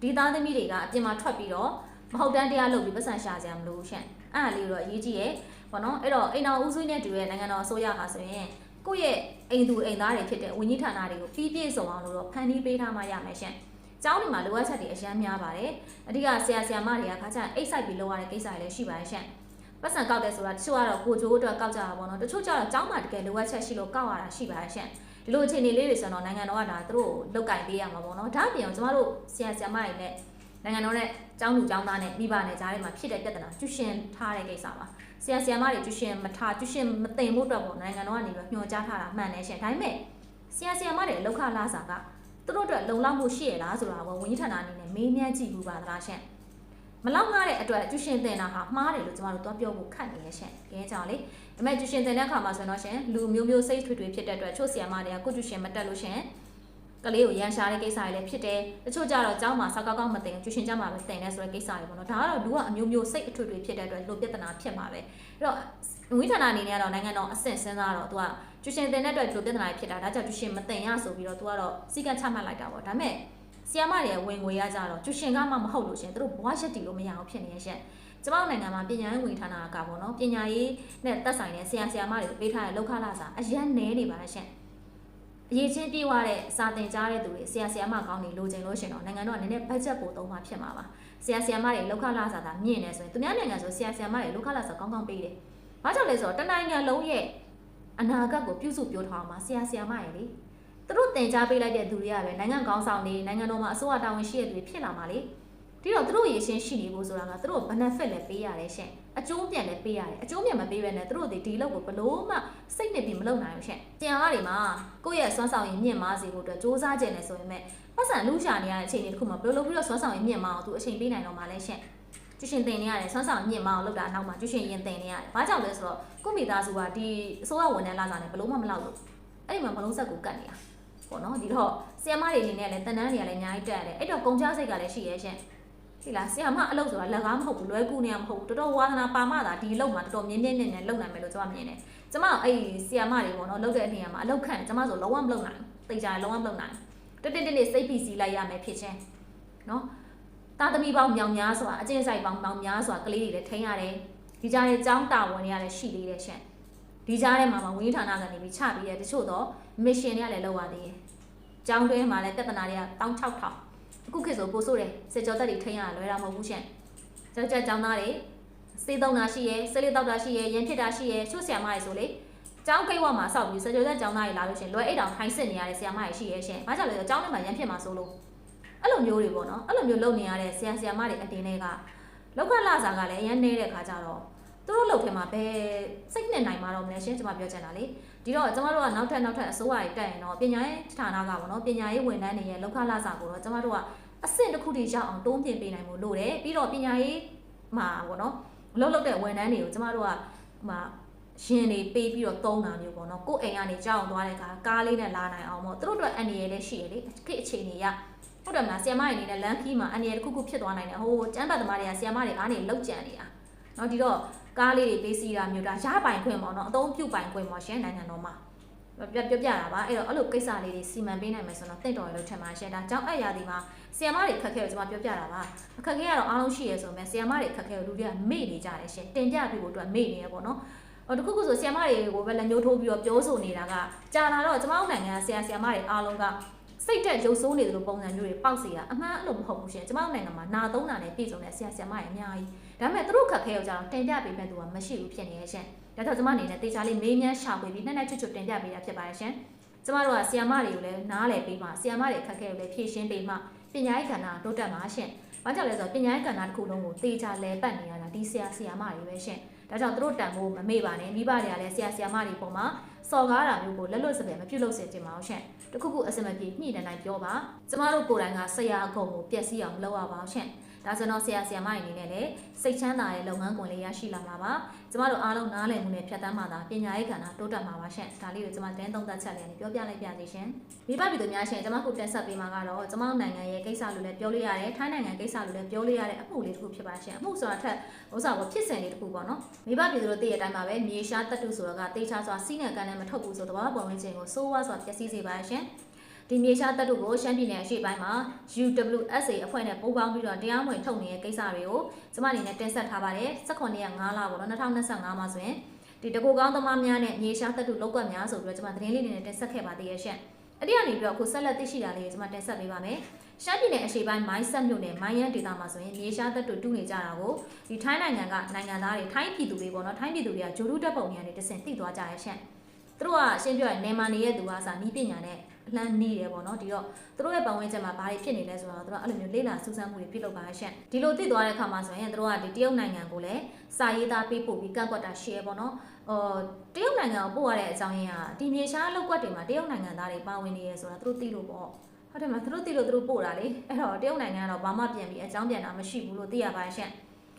ဒီသားသမီးတွေကအပြင်မှာထွက်ပြီးတော့မဟုတ်တန်းတရားလုပ်ပြီးပတ်စံရှာကြရမလို့ရှင့်အဲ့ဒါလေးတော့အရေးကြီးရဲ့ပေါ့နော်အဲ့တော့အိမ်တော်ဦးစီးနဲ့တူရဲ့နိုင်ငံတော်အစိုးရဟာဆိုရင်ကိုယ့်ရဲ့အိမ်သူအိမ်သားတွေဖြစ်တဲ့ဝန်ကြီးဌာနတွေကိုပြီးပြည့်စုံအောင်လို့တော့ဖန်တီးပေးထားမှရမယ်ရှင့်ကျောင်းတွေမှာလိုအပ်ချက်တွေအများများပါတယ်အဓိကဆရာဆရာမတွေကခါကျရင်အိတ်ဆိုင်ပြီးလုပ်ရတဲ့ကိစ္စတွေလည်းရှိပါတယ်ရှင့် ပတ်စံကောက်တယ်ဆိုတာတချို့ကတော့ကိုချိုးအတွက်ကောက်ကြတာပေါ့နော်တချို့ကျတော့ကျောင်းမှာတကယ်လိုအပ်ချက်ရှိလို့ကောက်ရတာရှိပါတယ်ရှင့်ဒီလိုအခြေအနေလေးတွေဆိုတော့နိုင်ငံတော်ကဒါသူတို့လောက်ကင်ပေးရမှာပေါ့နော်ဒါအပြင်ကျမတို့ဆရာဆရာမတွေနဲ့နိုင်ငံတော်နဲ့ကျောင်းသူကျောင်းသားနဲ့မိဘနဲ့ကြားထဲမှာဖြစ်တဲ့ပြဿနာကျူရှင်ထားတဲ့ကိစ္စပါဆရာဆရာမတွေကျူရှင်မထားကျူရှင်မသိဖို့အတွက်ပေါ့နိုင်ငံတော်ကနေပြီးညွှန်ကြားထားတာမှန်တယ်ရှင်ဒါပေမဲ့ဆရာဆရာမတွေလောက်ခလာစာကသူတို့အတွက်လုံလောက်မှုရှိရလားဆိုတာကိုဝန်ကြီးဌာနအနေနဲ့မေးမြန်းကြည့်ဘူးပါလားရှင် မလောက်ငှတဲ့အတွက်ကျူရှင်တင်တာဟာမှားတယ်လို့ကျမတို့တော့ပြောဖို့ခက်နေရဲ့ရှင်။ခဲကြောင်လေ။ဒါပေမဲ့ကျူရှင်တင်တဲ့အခါမှာဆိုတော့ရှင်လူမျိုးမျိုးစိတ်ထွေထွေဖြစ်တဲ့အတွက်ချို့ဆီယမာတွေကကိုကျူရှင်မတက်လို့ရှင်ကလေးကိုရန်ရှာတဲ့ကိစ္စတွေလည်းဖြစ်တယ်။တချို့ကြတော့ကျောင်းမှာစောက်ကောက်ကောက်မတင်ကျူရှင်ကြမှာပဲတင်တဲ့ဆိုတဲ့ကိစ္စတွေပေါ့နော်။ဒါကတော့လူကအမျိုးမျိုးစိတ်အထွေထွေဖြစ်တဲ့အတွက်လူပြဿနာဖြစ်မှာပဲ။အဲ့တော့ဝိဌာနအနေနဲ့ကတော့နိုင်ငံတော်အဆင့်စဉ်းစားတော့သူကကျူရှင်တင်တဲ့အတွက်လူပြဿနာဖြစ်တာဒါကြောင့်ကျူရှင်မတင်ရဆိုပြီးတော့သူကတော့စီကံချမှတ်လိုက်တာပေါ့။ဒါပေမဲ့ ဆီယမတွေဝင်ငွေရကြတော့ကျူရှင်ကမှမဟုတ်လို့ရှင်သူတို့ဘွားရက်တီလို့မရအောင်ဖြစ်နေရဲ့ရှင်ကျမတို့နိုင်ငံမှာပညာရေးဝန်ဌာနကပေါ့နော်ပညာရေးနဲ့သက်ဆိုင်တဲ့ဆရာဆရာမတွေကိုပေးထားတဲ့လောက်ခလာစာအရန်နဲနေပါရှင်အရေးချင်းပြေးွားတဲ့စာသင်ကြားတဲ့သူတွေဆရာဆရာမကောင်းတွေလိုချင်လို့ရှင်တော့နိုင်ငံတော်ကနည်းနည်းဘတ်ဂျက်ပိုသုံးမှဖြစ်မှာပါဆရာဆရာမတွေလောက်ခလာစာသာမြင့်နေဆိုရင်သူများနိုင်ငံဆိုဆရာဆရာမတွေလောက်ခလာစာကောင်းကောင်းပေးတယ်ဘာကြောင့်လဲဆိုတော့တနိုင်ငံလုံးရဲ့အနာဂတ်ကိုပြုစုပြောထားအောင်ပါဆရာဆရာမတွေလေ သူတို့တင် जा ပေးလိုက်တဲ့သူတွေကပဲနိုင်ငံကောင်းဆောင်တွေနိုင်ငံတော်မှာအစိုးရတာဝန်ရှိတဲ့သူတွေဖြစ်လာမှာလေဒီတော့သူတို့ရေရှင်းရှိနေဖို့ဆိုတာကသူတို့ benefit လည်းပေးရတယ်ရှင်အကျိုးပြန်လည်းပေးရတယ်အကျိုးပြန်မပေးဘဲနဲ့သူတို့ဒီဒီလောက်ကိုဘလို့မှစိတ်နဲ့ပြီးမလုပ်နိုင်ဘူးရှင်ကျန်အားတွေမှာကိုယ့်ရဲ့စွမ်းဆောင်ရည်မြင့်မားစေဖို့အတွက်စ조사ကြတယ်ဆိုရင်မဲ့ပတ်စံလူရှာနေရတဲ့အချိန်တွေတစ်ခုမှာဘယ်လိုလုပ်ပြီးတော့စွမ်းဆောင်ရည်မြင့်မားအောင်သူအချိန်ပေးနိုင်တော့မှလဲရှင်ကျူရှင်တင်နေရတယ်ဆွမ်းဆောင်မြင့်မအောင်လုပ်တာနောက်မှာကျူရှင်ရင်တင်နေရတယ်။ဘာကြောင့်လဲဆိုတော့ကိုမိသားစုကဒီအစိုးရဝန်ထမ်းလာစားနေဘလို့မှမလောက်လို့အဲ့ဒီမှာမလုံးဆက်ကိုကတ်နေတာ။ ပေါ့နော်ဒီတော့ဆီယမတွေအနေနဲ့လည်းတန်တန်းတွေကလည်းအများကြီးတက်ရတယ်။အဲ့တော့ကုန်ကြစိတ်ကလည်းရှိရဲ့ရှင်။ဒီလားဆီယာမအလုပ်ဆိုတာလက်ကားမဟုတ်ဘူးလွယ်ကူနေရမဟုတ်ဘူးတော်တော်ဝါသနာပါမှသာဒီအလုပ်မှာတော်တော်မြင်းမြင်းနဲ့နဲ့လုပ်နိုင်မယ်လို့ကျွန်မမြင်တယ်ကျွန်မအဲ့ဆီယာမတွေပေါ့နော်လုပ်တဲ့နေရာမှာအလုပ်ခန့်ကျွန်မဆိုလုံးဝမလုပ်နိုင်ဘူးတေချာလုံးဝမလုပ်နိုင်ဘူးတက်တက်တက်လေးစိတ်ပီစီလိုက်ရမယ်ဖြစ်ချင်းနော်တာသမီပေါင်းမြောင်များစွာအကျင့်ဆိုင်ပေါင်းမြောင်များစွာကလေးတွေလည်းထိန်းရတယ်ဒီကြားထဲចောင်းတာဝန်တွေရတယ်ရှိသေးတယ်ရှင့်ဒီကြားထဲမှာမှဝင်းဌာနကနေပြီးချပြီးတယ်တချို့တော့ mission တွေကလည်းလောက်ရသေးတယ် ကျောင်းတွဲမှာလည်းပြဿနာတွေကတောင်း6000အခုခေတ်ဆိုပိုဆိုးတယ်စစ်ကြောတက်တွေထိန်းရလွယ်တာမဟုတ်ဘူးရှင်ကျောက်ကျကျောင်းသားတွေစေးတုံတာရှိရဲဆေးလေးတောက်တာရှိရဲရန်ဖြစ်တာရှိရဲချွတ်ဆရာမတွေဆိုလေကျောင်းကိဝမှာစောက်ပြီးစကြိုတက်ကျောင်းသားတွေလာလို့ရှင်လွယ်အိတ်တောင်ခိုင်းစစ်နေရတဲ့ဆရာမတွေရှိရဲရှင်ဘာကြောင့်လဲဆိုတော့ကျောင်းထဲမှာရန်ဖြစ်မှာဆိုလို့အဲ့လိုမျိုးတွေပေါ့နော်အဲ့လိုမျိုးလုပ်နေရတဲ့ဆရာဆရာမတွေအတင်းတွေကလောက်ကလစာကလည်းရန်နေတဲ့ခါကြတော့ သူတို့လုပ်ထဲမှာဘယ်စိတ်နဲ့နိုင်မှာတော့မလဲရှင်ကျွန်မပြောချင်တာလေဒီတော့ကျမတို့ကနောက်ထပ်နောက်ထပ်အစိုးရတွေတက်ရင်တော့ပညာရေးဌာနကပေါ့နော်ပညာရေးဝန်ထမ်းတွေရဲ့လောက်ခလာစာကိုတော့ကျမတို့ကအဆင့်တစ်ခုတည်းရောက်အောင်တွန်းပြင်ပေးနိုင်မှုလို့တယ်ပြီးတော့ပညာရေးမှာပေါ့နော်အလုပ်လုပ်တဲ့ဝန်ထမ်းတွေကိုကျမတို့ကဟိုမှာရင်တွေပေးပြီးတော့တုံးတာမျိုးပေါ့နော်ကိုယ်အိမ်ကနေကြောက်အောင်သွားတဲ့အခါကားလေးနဲ့လာနိုင်အောင်ပေါ့သူတို့အတွက်အန်ဒီရဲလည်းရှိရလေခေတ်အခြေအနေရဟုတ်တယ်မလားဆီယမတွေနေတဲ့လမ်းခီးမှာအန်ဒီရဲတစ်ခုခုဖြစ်သွားနိုင်တယ်ဟိုကျမ်းပတ်သမားတွေကဆီယမတွေအားနေလောက်ကြံနေတာเนาะဒီတော့ ကားလေးတွေပေးစီတာမျိုးဒါရပိုင်ခွင့်ပေါ့နော်အသုံးပြုပိုင်ခွင့်ပေါ့ရှင်နိုင်ငံတော်မှာပြပြပြတာပါအဲ့တော့အဲ့လိုကိစ္စလေးတွေစီမံပေးနိုင်မယ်ဆိုတော့တင့်တော်ရလို့ထင်ပါရှင်ဒါကြောင့်အဲ့ရသည်မှာဆီယမတွေခက်ခဲကိုကျွန်မပြောပြတာပါအခက်ခဲကတော့အားလုံးရှိရဲဆိုပေမဲ့ဆီယမတွေခက်ခဲကိုလူတွေကမေ့နေကြတယ်ရှင်တင်ပြပြီးဖို့အတွက်မေ့နေရပေါ့နော်ဟိုတခုခုဆိုဆီယမတွေကိုပဲလက်ညှိုးထိုးပြီးတော့ပြောဆိုနေတာကကြာလာတော့ကျွန်မတို့နိုင်ငံဆရာဆရာမတွေအားလုံးကစိတ်တက်ရုပ်ဆိုးနေတယ်လို့ပုံစံမျိုးတွေပေါက်စီရအမှန်အဲ့လိုမဟုတ်ဘူးရှင်ကျွန်မတို့နိုင်ငံမှာနာသုံးတာနဲ့ပြည်စုံတဲ့ဆရာဆရာမတွေအများကြီး ဒါပေမဲ့သူတို့ခက်ခဲရောက်ကြတော့တင်ပြပေးမဲ့သူကမရှိဘူးဖြစ်နေရဲ့ရှင်ဒါကြောင့်ကျွန်မအနေနဲ့တေချာလေးမေးမြန်းရှာဖွေပြီးနှစ်နှစ်ချွတ်ချွတ်တင်ပြပေးတာဖြစ်ပါတယ်ရှင်ကျမတို့ကဆီယမတွေကိုလည်းနားလည်ပေးမှဆီယမတွေအခက်အခဲကိုလည်းဖြည့်ရှင်းပေးမှပညာရေးကဏ္ဍတိုးတက်မှာရှင်။ဘာကြောင့်လဲဆိုတော့ပညာရေးကဏ္ဍတစ်ခုလုံးကိုတေချာလဲပတ်နေရတာဒီဆရာဆီယမတွေပဲရှင်။ဒါကြောင့်သူတို့တန်ဖို့မမေ့ပါနဲ့မိဘတွေကလည်းဆရာဆီယမတွေပုံမှာစော်ကားတာမျိုးကိုလက်လွတ်စပယ်မပြုလုပ်စေချင်ပါဘူးရှင်။ တခုခုအစမပြေညှိနှိုင်းနိုင်ပြောပါ။ကျမတို့ကိုယ်တိုင်ကဆရာအကုန်ကိုပျက်စီးအောင်လုပ်ရပါအောင်ရှင်။ဒါဆိုတော့ဆရာဆရာမတွေအနေနဲ့လည်းစိတ်ချမ်းသာတဲ့လုပ်ငန်းခွင်လေးရရှိလာမှာပါကျမတို့အားလုံးနားလည်မှုနဲ့ဖြတ်တန်းမှသာပညာရေးကဏ္ဍတိုးတက်မှာပါရှင်ဒါလေးကိုကျမတင်းသုံးသက်ချက်လေးနဲ့ပြောပြလိုက်ပြစီရှင်မိဘပြည်သူများရှင်ကျမခုတင်ဆက်ပေးမှာကတော့ကျမတို့နိုင်ငံရဲ့ကိစ္စလို့လည်းပြောလို့ရတယ်ထိုင်းနိုင်ငံကိစ္စလို့လည်းပြောလို့ရတဲ့အမှုလေးတစ်ခုဖြစ်ပါရှင်အမှုဆိုတာထက်ဥစ္စာပေါ်ဖြစ်စဉ်လေးတစ်ခုပေါ့နော်မိဘပြည်သူတို့သိတဲ့အတိုင်းပါပဲမြေရှားတက်တုဆိုတာကတေချာစွာစီးနယ်ကန်နဲ့မထုတ်ဘူးဆိုတော့ပုံဝင်ခြင်းကိုစိုးဝါစွာပျက်စီးစေပါရှင် ဒီမြေရှားတပ်တို့ကိုရှမ်းပြည်နယ်အရှေ့ပိုင်းမှာ UWSA အဖွဲ့နဲ့ပူးပေါင်းပြီးတော့တရားမဝင်ထုတ်နေတဲ့ကိစ္စတွေကိုကျမအနေနဲ့တင်ဆက်ထားပါတယ်18ရက်5လပေါ့နော်2025မှာဆိုရင်ဒီတကူကောင်းသမားများနဲ့မြေရှားတပ်တို့လောက်ကွက်များဆိုပြီးတော့ကျမသတင်းလေးတွေနဲ့တင်ဆက်ခဲ့ပါသေးရဲ့ရှင့်အဲ့ဒီကနေပြီးတော့အခုဆက်လက်သိရှိတာလေးကိုကျမတင်ဆက်ပေးပါမယ်ရှမ်းပြည်နယ်အရှေ့ပိုင်းမိုင်းဆက်မြို့နယ်မိုင်းရန်ဒေသမှာဆိုရင်မြေရှားတပ်တို့တူးနေကြတာကိုဒီထိုင်းနိုင်ငံကနိုင်ငံသားတွေထိုင်းပြည်သူတွေပေါ့နော်ထိုင်းပြည်သူတွေကဂျိုလူတက်ပုံတွေကနေတဆင့်သိသွားကြရဲ့ရှင့်သူတို့ကရှင်းပြရင်နေမာနေရဲ့သူကစာနီးပညာနဲ့ လှမ်းနေတယ်ပေါ့နော်ဒီတော့သူတို့ရဲ့ပတ်ဝန်းကျင်မှာဘာတွေဖြစ်နေလဲဆိုတော့သူတို့အဲ့လိုမျိုးလေ့လာစူးစမ်းမှုတွေပြုလုပ်ပါရှင့်ဒီလိုသိသွားတဲ့အခါမှာဆိုရင်သူတို့ကဒီတရုတ်နိုင်ငံကိုလည်းစာရေးသားပေးပို့ပြီးကန့်ကွက်တာရှယ်ပေါ့နော်ဟိုတရုတ်နိုင်ငံကိုပို့ရတဲ့အကြောင်းရင်းကဒီမြေရှားလောက်ကွက်တွေမှာတရုတ်နိုင်ငံသားတွေပါဝင်နေရဲဆိုတာသူတို့သိလို့ပေါ့ဟုတ်တယ်မသူတို့သိလို့သူတို့ပို့တာလေအဲ့တော့တရုတ်နိုင်ငံကတော့ဘာမှပြန်ပြီးအကြောင်းပြန်တာမရှိဘူးလို့သိရပါရှင့်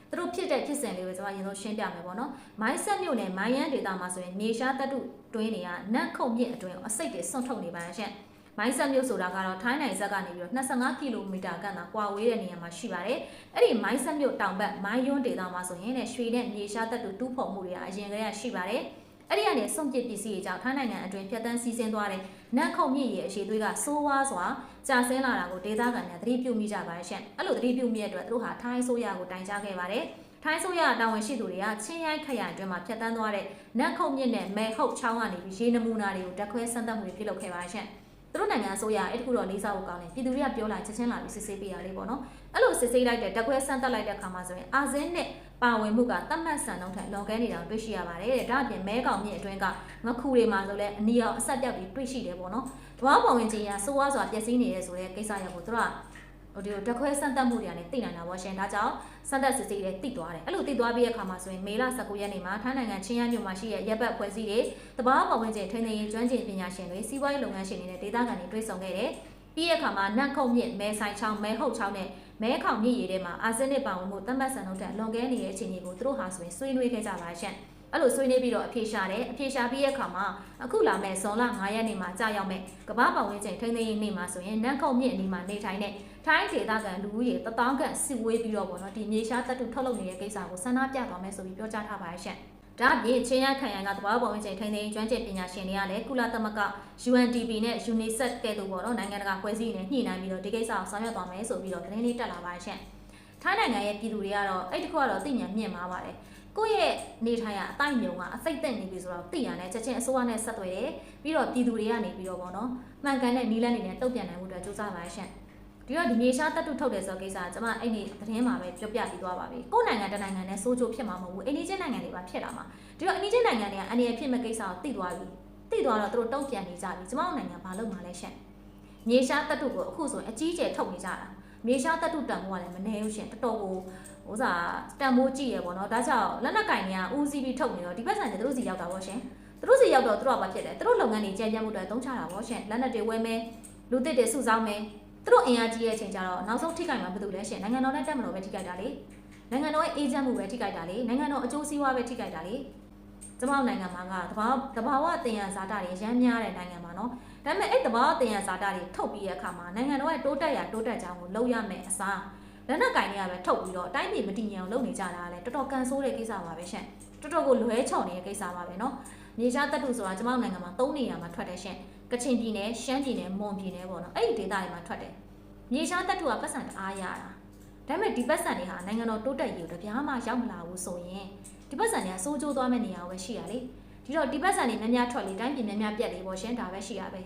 သူတို့ဖြစ်တဲ့ဖြစ်စဉ်လေးကိုကျွန်တော်ရင်ဆုံးရှင်းပြမယ်ပေါ့နော်။မိုင်းဆက်မြို့နယ်မိုင်းရန်ဒေတာမှာဆိုရင်မြေရှားတပ်တုတွင်းတွေကနတ်ခုံမြင့်အတွင်းအစိတ်တွေစွန့်ထုတ်နေပါရှင့်။မိုင်းဆက်မြို့ဆိုတာကတော့ထိုင်းနိုင်ဇက်ကနေပြီးတော့25ကီလိုမီတာကန့်သာကွာဝေးတဲ့နေရာမှာရှိပါတယ်။အဲ့ဒီမိုင်းဆက်မြို့တောင်ဘက်မိုင်းယွန်းဒေတာမှာဆိုရင်လည်းရွှေနဲ့မြေရှားတပ်တုတူးဖော်မှုတွေကအရင်ကတည်းကရှိပါတယ်။ အဲ့ဒီကနေစွန့်ပစ်ပစ္စည်းတွေကြောင့်ထိုင်းနိုင်ငံအတွင်းဖြတ်တန်းစီးဆင်းသွားတဲ့နတ်ခုံမြင့်ရဲ့အရှိသွေးကစိုးဝါးစွာကြာဆင်းလာတာကိုဒေသခံတွေသတိပြုမိကြပါတယ်ရှင့်။အဲ့လိုသတိပြုမိတဲ့အတွက်သူတို့ဟာထိုင်းဆိုရကိုတိုင်ကြားခဲ့ပါတယ်။ထိုင်းဆိုရတာဝန်ရှိသူတွေကချင်းရိုက်ခရိုင်အတွင်းမှာဖျက်ဆီးသွားတဲ့နတ်ခုတ်မြင့်နဲ့မဲဟုတ်ချောင်းကနေပြီးရေနမူနာတွေကိုတက်ခွဲစမ်းသပ်မှုတွေပြုလုပ်ခဲ့ပါရှင့်။ သူတို့နိုင်ငံအစိုးရအဲ့တခုတော့လေးစားဖို့ကောင်းတယ်ပြည်သူတွေကပြောလာချက်ချင်းလာပြီးစစ်ဆေးပေးရလေးပေါ့နော်အဲ့လိုစစ်ဆေးလိုက်တဲ့တက်ခွဲစမ်းသပ်လိုက်တဲ့အခါမှာဆိုရင်အာဇင်းနဲ့ပါဝင်မှုကတတ်မှတ်စံနှုန်းထက်လွန်ကဲနေတာတွေ့ရှိရပါတယ်တဲ့ဒါအပြင်မဲကောင်မြင့်အတွင်းကငခုတွေမှာဆိုလဲအနီအောင်အဆက်ပြတ်ပြီးတွေ့ရှိတယ်ပေါ့နော်တဘာပေါ်ဝင်ခြင်းရစိုးဝါစွာပျက်စီးနေရဲဆိုတဲ့ကိစ္စရပ်ကိုသူတို့က ဟိုဒီတက်ခွဲစမ်းသပ်မှုတွေကနေသိနိုင်တာပေါ့ရှင်ဒါကြောင့်စမ်းသပ်စစ်ဆေးတွေသိသွားတယ်အဲ့လိုသိသွားပြီးတဲ့အခါမှာဆိုရင်မေလ19ရက်နေ့မှာထိုင်းနိုင်ငံချင်းရမြို့မှာရှိတဲ့ရပ်ပတ်ဖွဲ့စည်းတွေတဘာပေါ်ဝင်ခြင်းထိန်းသိမ်းရေးကျွမ်းကျင်ပညာရှင်တွေစီးပွားရေးလုပ်ငန်းရှင်တွေနဲ့ဒေသခံတွေတွေ့ဆုံခဲ့တယ်ပြီးတဲ့အခါမှာနတ်ခုံမြင့်မဲဆိုင်ချောင်းမဲဟုတ်ချောင်းနဲ့မဲခေါင်မြင့်ရည်ထဲမှာအာဇင်းနစ်ပါဝင်မှုတတ်မှတ်စံနှုန်းထက်လွန်ကဲနေတဲ့အခြေအနေကိုသူတို့ဟာဆိုရင်ဆွေးနွေးခဲ့ကြပါရှင့်အဲ့လိုဆွေးနွေးပြီးတော့အဖြေရှာတယ်အဖြေရှာပြီးရဲ့အခါမှာအခုလာမဲ့ဇွန်လ9ရက်နေ့မှာကြာရောက်မဲ့ကမ္ဘာပတ်ဝန်းကျင်ထိန်းသိမ်းရေးနေ့မှာဆိုရင်နန်းခုတ်မြင့်အနီးမှာနေထိုင်တဲ့ ထိုင်းဒေသခံလူဦးရေတထောင်ခန့်စစ်ဝေးပြီးတော့ပေါ့နော်ဒီမြေရှားတပ်တုထုတ်လုပ်နေတဲ့ကိစ္စကိုဆန္ဒပြသွားမယ်ဆိုပြီးပြောကြားထားပါရဲ့ရှင့်ဒါအပြင်ချင်းရခိုင်ရန်ကတဘာပုံဝင်ချိန်ထိန်းသိမ်းကျွမ်းကျင်ပညာရှင်တွေကလည်းကုလသမဂ္ဂ UNDP နဲ့ UNICEF ကဲ့သို့ပေါ့နော်နိုင်ငံတကာဖွဲ့စည်းနေညှိနှိုင်းပြီးတော့ဒီကိစ္စကိုဆောင်ရွက်သွားမယ်ဆိုပြီးတော့သတင်းလေးတက်လာပါရှင့်ထိုင်းနိုင်ငံရဲ့ပြည်သူတွေကတော့အဲ့ဒီတစ်ခုကတော့သိဉာဏ်မြင့်မှာပါတယ်ကိုယ့်ရဲ့နေထိုင်ရအတိုင်းမြုံကအစိတ်သက်နေပြီဆိုတော့သိရတဲ့ချက်ချင်းအစိုးရနဲ့ဆက်သွယ်တယ်ပြီးတော့ပြည်သူတွေကနေပြီးတော့ပေါ့နော်မှန်ကန်တဲ့နီးလန်းနေနဲ့တုတ်ပြန်နိုင်မှုအတွက်စူးစမ်းပါရှင့် ဒီတော့ဒီမြေရှားတက်တုထုတ်တယ်ဆိုတဲ့ကိစ္စကကျွန်မအဲ့ဒီသတင်းမှာပဲပြောပြပြီးသွားပါပြီကိုယ့်နိုင်ငံတစ်နိုင်ငံနဲ့စိုးချိုးဖြစ်မှာမဟုတ်ဘူးအိန္ဒိချင်းနိုင်ငံတွေပါဖြစ်လာမှာဒီတော့အိန္ဒိချင်းနိုင်ငံတွေကအန္တရာယ်ဖြစ်မဲ့ကိစ္စကိုသိသွားပြီသိသွားတော့သူတို့တုံ့ပြန်နေကြပြီကျွန်မတို့နိုင်ငံဘာလုပ်မှာလဲရှင့်မြေရှားတက်တုကိုအခုဆိုရင်အကြီးအကျယ်ထုတ်နေကြတာမြေရှားတက်တုတန်ဖိုးကလည်းမနေဘူးရှင်တော်တော်ကိုဥစားတန်ဖိုးကြည့်ရပေါ့နော်ဒါကြောင့်လက်နက်ကင်တွေကဦးစီးပြီးထုတ်နေတော့ဒီဘက်ဆန်တွေသူတို့စီရောက်တာပေါ့ရှင်သူတို့စီရောက်တော့သူတို့ကဘာဖြစ်လဲသူတို့လုပ်ငန်းတွေကြံ့ကြံ့မှုတွေတုံးချတာပေါ့ရှင်လက်နက်တွေဝယ်မယ်လူသစ်တွေစုဆောင်းမယ် သူတို့အင်အားကြီးရဲ့အချိန်ကျတော့နောက်ဆုံးထိခိုက်မှာဘာလို့လဲရှင်နိုင်ငံတော်နဲ့တက်မလို့ပဲထိခိုက်တာလေနိုင်ငံတော်ရဲ့အေဂျင့်မှုပဲထိခိုက်တာလေနိုင်ငံတော်အကျိုးစီးပွားပဲထိခိုက်တာလေကျမတို့နိုင်ငံမှာကတဘာတဘာဝတင်ရဇာတာတွေရမ်းများတဲ့နိုင်ငံမှာနော်ဒါပေမဲ့အဲ့တဘာဝတင်ရဇာတာတွေထုတ်ပြီးတဲ့အခါမှာနိုင်ငံတော်ရဲ့တိုးတက်ရတိုးတက်ကြောင်းကိုလုပ်ရမယ်အစားလက်နက်ကင်တွေကပဲထုတ်ပြီးတော့တိုင်းပြည်မတည်ငြိမ်အောင်လုပ်နေကြတာကလည်းတော်တော်ကန်ဆိုးတဲ့ကိစ္စပါပဲရှင်တော်တော်ကိုလွဲချော်နေတဲ့ကိစ္စပါပဲနော်မြေရှားတပ်တုဆိုတာကျမတို့နိုင်ငံမှာ၃နေရာမှာထွက်တယ်ရှင် ကချင်ပြည်နယ်ရှမ်းပြည်နယ်မွန်ပြည်နယ်ပေါ့နော်အဲ့ဒီဒေသတွေမှာထွက်တယ်မြေရှားတပ်တုကပတ်စံတအားရတာဒါပေမဲ့ဒီပတ်စံတွေဟာနိုင်ငံတော်တိုးတက်ရေးကိုတပြားမှရောက်မလာဘူးဆိုရင်ဒီပတ်စံတွေကစိုးကျိုးသွားမဲ့နေရာပဲရှိရလေဒီတော့ဒီပတ်စံတွေများများထွက်လေတိုင်းပြည်များများပြက်လေပေါ့ရှင်ဒါပဲရှိရပဲ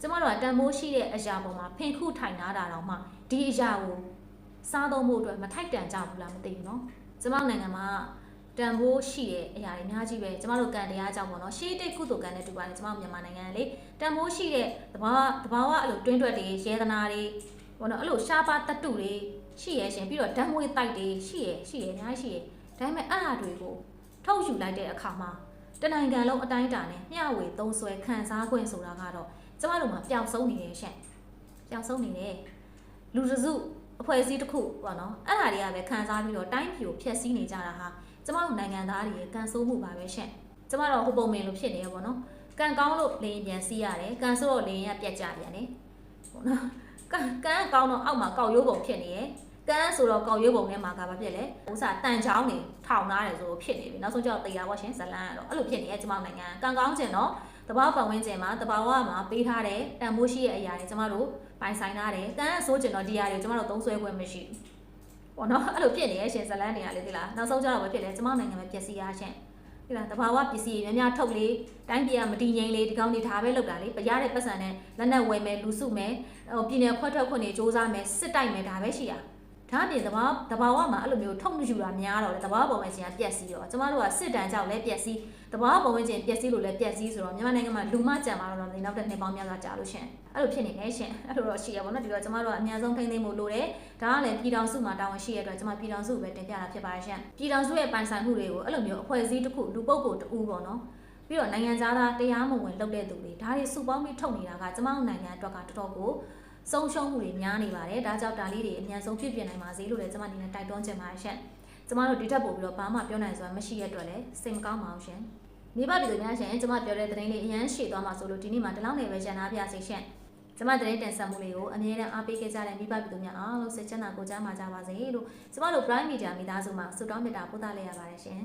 ကျမတို့ကတန်မိုးရှိတဲ့အရာပေါ်မှာဖင်ခုထိုင်နာတာတော့မှဒီအရာကိုစားသုံးဖို့အတွက်မထိုက်တန်ကြဘူးလားမသိဘူးเนาะကျမတို့နိုင်ငံမှာ တန်ဖိုးရှိတဲ့အရာတွေအများကြီးပဲကျမတို့ကံတရားကြောင့်ပေါ့နော်ရှေးတိတ်ကုသိုလ်ကံနဲ့တူပါတယ်ကျမတို့မြန်မာနိုင်ငံလေတန်ဖိုးရှိတဲ့တဘာတဘာဝအဲ့လိုတွင်းတွက်တွေရဲသနာတွေပေါ့နော်အဲ့လိုရှားပါတတ်တုတွေရှိရရှင်ပြီးတော့ဓာတ်မွေးတိုက်တွေရှိရရှိရအများကြီးရှိရဒါပေမဲ့အဲ့အတွေကိုထုတ်ယူလိုက်တဲ့အခါမှာတနိုင်ငံလုံးအတိုင်းအတာနဲ့မျှဝေသုံးဆွဲခံစားခွင့်ဆိုတာကတော့ကျမတို့မှာပျောက်ဆုံးနေတယ်ရှင့်ပျောက်ဆုံးနေတယ်လူတစုအဖွဲ့အစည်းတစ်ခုပေါ့နော်အဲ့ဒါတွေကပဲခံစားပြီးတော့တိုင်းပြည်ကိုဖျက်ဆီးနေကြတာဟာ ကျမတို့နိုင်ငံသားတွေရဲ့ကန်ဆိုးမှုပါပဲရှင့်ကျမတို့ဟိုပုံမင်လို့ဖြစ်နေရပေါ့နော်ကန်ကောင်းလို့လေရင်ပြန်စီးရတယ်ကန်ဆိုးတော့လေရင်ကပြက်ကြပြန်တယ်ပေါ့နော်ကန်ကန်ကောင်းတော့အောက်မှာကောက်ရိုးပုံဖြစ်နေရယ်ကန်းဆိုတော့ကောက်ရွေးပုံထဲမှာကဘာဖြစ်လဲဥစားတန်ချောင်းနေထောင်ထားတယ်ဆိုတော့ဖြစ်နေပြီနောက်ဆုံးကျတော့တရားပေါ့ရှင်ဇလန်းကတော့အဲ့လိုဖြစ်နေရဲ့ကျမတို့နိုင်ငံကံကောင်းကျင်တော့တဘာပတ်ဝန်းကျင်မှာတဘာဝမှာပေးထားတဲ့တန်မိုးရှိရဲ့အရာတွေကျမတို့ပိုင်ဆိုင်ထားတယ်ကန်းဆိုကျင်တော့ဒီအရာတွေကျမတို့သုံးဆွဲခွင့်မရှိဘူး ပေါ့နော်အဲ့လိုဖြစ်နေရဲ့ရှင်ဇလန်းတွေကလေဒီလားနောက်ဆုံးကျတော့ဘာဖြစ်လဲကျမတို့နိုင်ငံမှာပျက်စီးရရှင်ဒီလားတဘာဝပစ္စည်းများများထုတ်လေတိုင်းပြည်ကမတည်ငြိမ်လေဒီကောင်းတွေဒါပဲလုပ်တာလေပရတဲ့ပတ်စံနဲ့လက်နက်ဝယ်မယ်လူစုမယ်ဟိုပြည်နယ်ခွက်ထွက်ခွင့်တွေစ조사မယ်စစ်တိုက်မယ်ဒါပဲရှိရ ဒါအပြင်တဘာတဘာဝမှာအဲ့လိုမျိုးထုတ်မယူတာများတော့လေတဘာဝပုံဝင်ချင်းကပြက်စီးတော့ကျမတို့ကစစ်တမ်းကြောက်လဲပြက်စီးတဘာဝပုံဝင်ချင်းပြက်စီးလို့လဲပြက်စီးဆိုတော့မြန်မာနိုင်ငံမှာလူမကြံမှာတော့နောက်တဲ့နှစ်ပေါင်းများစွာကြာလို့ရှင်အဲ့လိုဖြစ်နေနေရှင်အဲ့လိုတော့ရှိရပါတော့ဒီတော့ကျမတို့ကအများဆုံးထိန်းသိမ်းဖို့လိုတယ်ဒါကလည်းပြည်တော်စုမှာတာဝန်ရှိရတဲ့အတွက်ကျမပြည်တော်စုပဲတင်ပြတာဖြစ်ပါရှင်ပြည်တော်စုရဲ့ပိုင်ဆိုင်မှုတွေကိုအဲ့လိုမျိုးအဖွဲ့အစည်းတစ်ခုလူပုဂ္ဂိုလ်တူပေါ့နော်ပြီးတော့နိုင်ငံသားသားတရားမဝင်လုပ်တဲ့သူတွေဒါတွေစုပေါင်းပြီးထုတ်နေတာကကျမတို့နိုင်ငံအတွက်ကတော်တော်ကို ဆုံးရှုံးမှုတွေများနေပါတယ်ဒါကြောင့်ဒါလေးတွေအများဆုံးဖြစ်ပြနိုင်ပါစေလို့လည်းကျမအနေနဲ့တိုက်တွန်းချင်ပါတယ်ရှင်ကျမတို့ဒီထက်ပိုပြီးတော့ဘာမှပြောနိုင်စွာမရှိရတဲ့အတွက်လည်းစိတ်မကောင်းပါဘူးရှင်မိဘပြည်သူများရှင်ကျမပြောတဲ့သတင်းလေးအရန်ရှည်သွားမှာဆိုလို့ဒီနေ့မှဒီလောက်နေပဲရန်နာပြစေရှင်ကျမသတင်းတင်ဆက်မှုလေးကိုအမြဲတမ်းအားပေးခဲ့ကြတဲ့မိဘပြည်သူများအားလုံးစိတ်ချမ်းသာကိုကြားမှာကြပါစေလို့ကျမတို့ Prime Media မိသားစုမှာဆုတောင်းမေတ္တာပို့သလိုက်ရပါတယ်ရှင်